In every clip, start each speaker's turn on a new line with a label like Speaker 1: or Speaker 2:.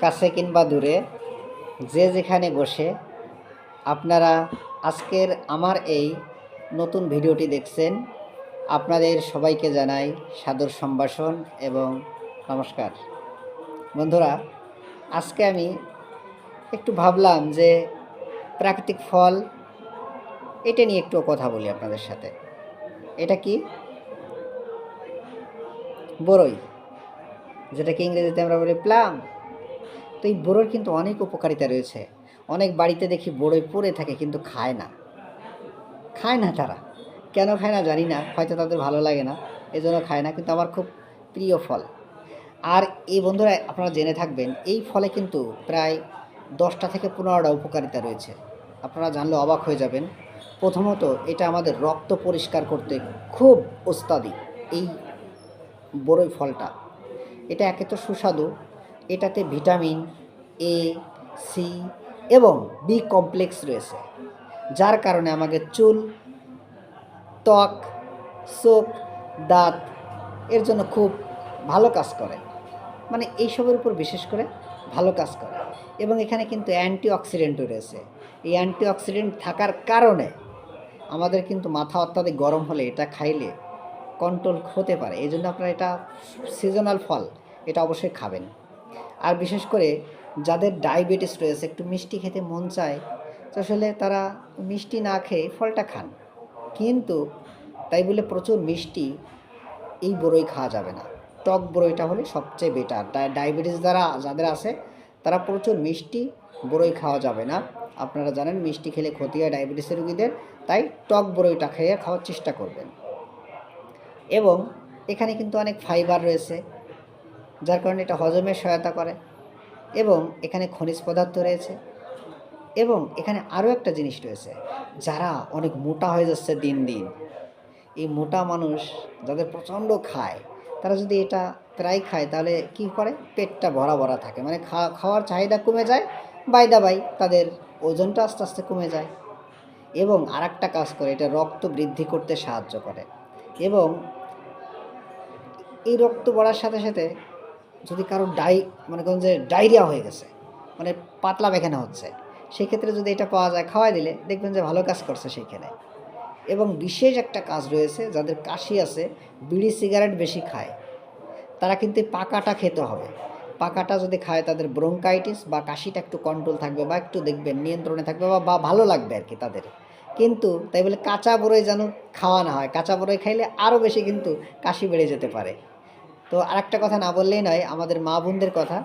Speaker 1: কাছে কিংবা দূরে, যে যেখানে বসে, আপনারা আজকের আমার এই নতুন ভিডিওটি দেখছেন, আপনাদের সবাইকে জানাই সাদর সম্ভাষণ এবং নমস্কার। বন্ধুরা, আজকে আমি একটু ভাবলাম যে প্রাকৃতিক ফল, এটা নিয়ে একটু কথা বলি আপনাদের সাথে। এটা কি? বরই, যেটাকে ইংরেজিতে আমরা বলি প্লাম। তো এই বড়োর কিন্তু অনেক উপকারিতা রয়েছে। অনেক বাড়িতে দেখি বড়ই পড়ে থাকে কিন্তু খায় না। খায় না তারা। কেন খায় না জানি না, হয়তো তাদের ভালো লাগে না এই জন্য খায় না, কিন্তু আমার খুব প্রিয় ফল। আর এই বন্ধুরা, আপনারা জেনে থাকবেন, এই ফলে কিন্তু প্রায় দশটা থেকে পনেরোটা উপকারিতা রয়েছে। আপনারা জানলে অবাক হয়ে যাবেন। প্রথমত, এটা আমাদের রক্ত পরিষ্কার করতে খুব ওস্তাদি, এই বড়ই ফলটা। এটা একে তো সুস্বাদু এটাতে ভিটামিন এ সি এবং বি কমপ্লেক্স রয়েছে, যার কারণে আমাদের চুল, ত্বক, চোখ, দাঁত, এর জন্য খুব ভালো কাজ করে। মানে এইসবের উপর বিশেষ করে ভালো কাজ করে। এবং এখানে কিন্তু অ্যান্টি অক্সিডেন্টও রয়েছে। এই অ্যান্টি অক্সিডেন্ট থাকার কারণে আমাদের কিন্তু মাথা অত্যাধিক গরম হলে এটা খাইলে কন্ট্রোল হতে পারে। এই জন্য আপনারা এটা সিজনাল ফল, এটা অবশ্যই খাবেন। আর বিশেষ করে যাদের ডায়াবেটিস রয়েছে, একটু মিষ্টি খেতে মন চায়, তো আসলে তারা মিষ্টি না খেয়ে ফলটা খান। কিন্তু তাই বলে প্রচুর মিষ্টি এই বড়ই খাওয়া যাবে না। টক বড়ইটা হলে সবচেয়ে বেটার তাই ডায়াবেটিস যারা, যাদের আছে, তারা প্রচুর মিষ্টি বড়ই খাওয়া যাবে না। আপনারা জানেন মিষ্টি খেলে ক্ষতি হয় ডায়াবেটিসের রুগীদের, তাই টক বড়ইটা খেয়ে খাওয়ার চেষ্টা করবেন। এবং এখানে কিন্তু অনেক ফাইবার রয়েছে। যার কারণে এটা হজমের সহায়তা করে এবং এখানে খনিজ পদার্থ রয়েছে এবং এখানে আরও একটা জিনিস রয়েছে, যারা অনেক মোটা হয়ে যাচ্ছে দিন দিন। এই মোটা মানুষ যাদের প্রচণ্ড খায়, তারা যদি এটা প্রায় খায় তাহলে কি করে? পেটটা ভরা ভরা থাকে। মানে খাওয়ার চাহিদা কমে যায় বাইদা বাই তাদের ওজনটা আস্তে আস্তে কমে যায়। এবং আর একটা কাজ করে, এটা রক্ত বৃদ্ধি করতে সাহায্য করে। এবং এই রক্ত বাড়ার সাথে সাথে যদি কারও ডাই, মনে করেন যে ডায়রিয়া হয়ে গেছে মানে পাতলা পায়খানা হচ্ছে সেই ক্ষেত্রে যদি এটা পাওয়া যায়, খাওয়াই দিলে দেখবেন যে ভালো কাজ করছে সেইখানে। এবং বিশেষ একটা কাজ রয়েছে, যাদের কাশি আছে, বিড়ি সিগারেট বেশি খায়। তারা কিন্তু পাকাটা খেতে হবে। পাকাটা যদি খায়, তাদের ব্রোঙ্কাইটিস বা কাশিটা একটু কন্ট্রোল থাকবে বা একটু দেখবেন, নিয়ন্ত্রণে থাকবে বা বা ভালো লাগবে আর কি তাদের। কিন্তু তাই বলে কাঁচা বড়ই যেন খাওয়া না হয়, কাঁচা বড়ই খাইলে আরও বেশি কিন্তু কাশি বেড়ে যেতে পারে। তো আরেকটা কথা না বললেই নয়, আমাদের মা বোনদের কথা।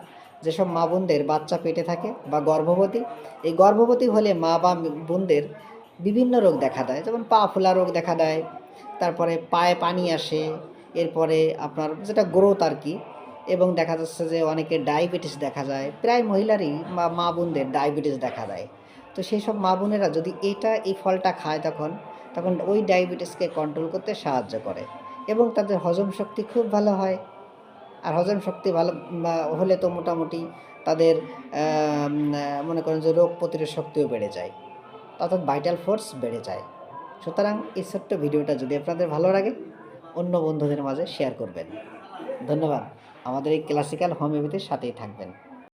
Speaker 1: যেসব মা বোনদের বাচ্চা পেটে থাকে বা গর্ভবতী, এই গর্ভবতী হলে মা বা বোনদের বিভিন্ন রোগ দেখা দেয়। যেমন পা ফোলা রোগ দেখা দেয়, তারপরে পায়ে পানি আসে, এরপরে আপনার যেটা গ্রোথ আর কি, এবং দেখা যাচ্ছে যে অনেকের ডায়াবেটিস দেখা যায়। প্রায় মহিলারই বা মা বোনদের ডায়াবেটিস দেখা দেয়। তো সেই সব মা বোনেরা যদি এটা, এই ফলটা খায় তখন তখন ওই ডায়াবেটিসকে কন্ট্রোল করতে সাহায্য করে। এবং তাদের হজম শক্তি খুব ভালো হয়। আর হজম শক্তি ভালো হলে তো মোটামুটি তাদের মনে করেন যে রোগ প্রতিরোধ শক্তিও বেড়ে যায়। অর্থাৎ ভাইটাল ফোর্স বেড়ে যায়। সুতরাং এই ছোট্ট ভিডিওটা যদি আপনাদের ভালো লাগে, অন্য বন্ধুদের মাঝে শেয়ার করবেন। ধন্যবাদ। আমাদের এই ক্লাসিক্যাল হোমিওপ্যাথির সাথেই থাকবেন।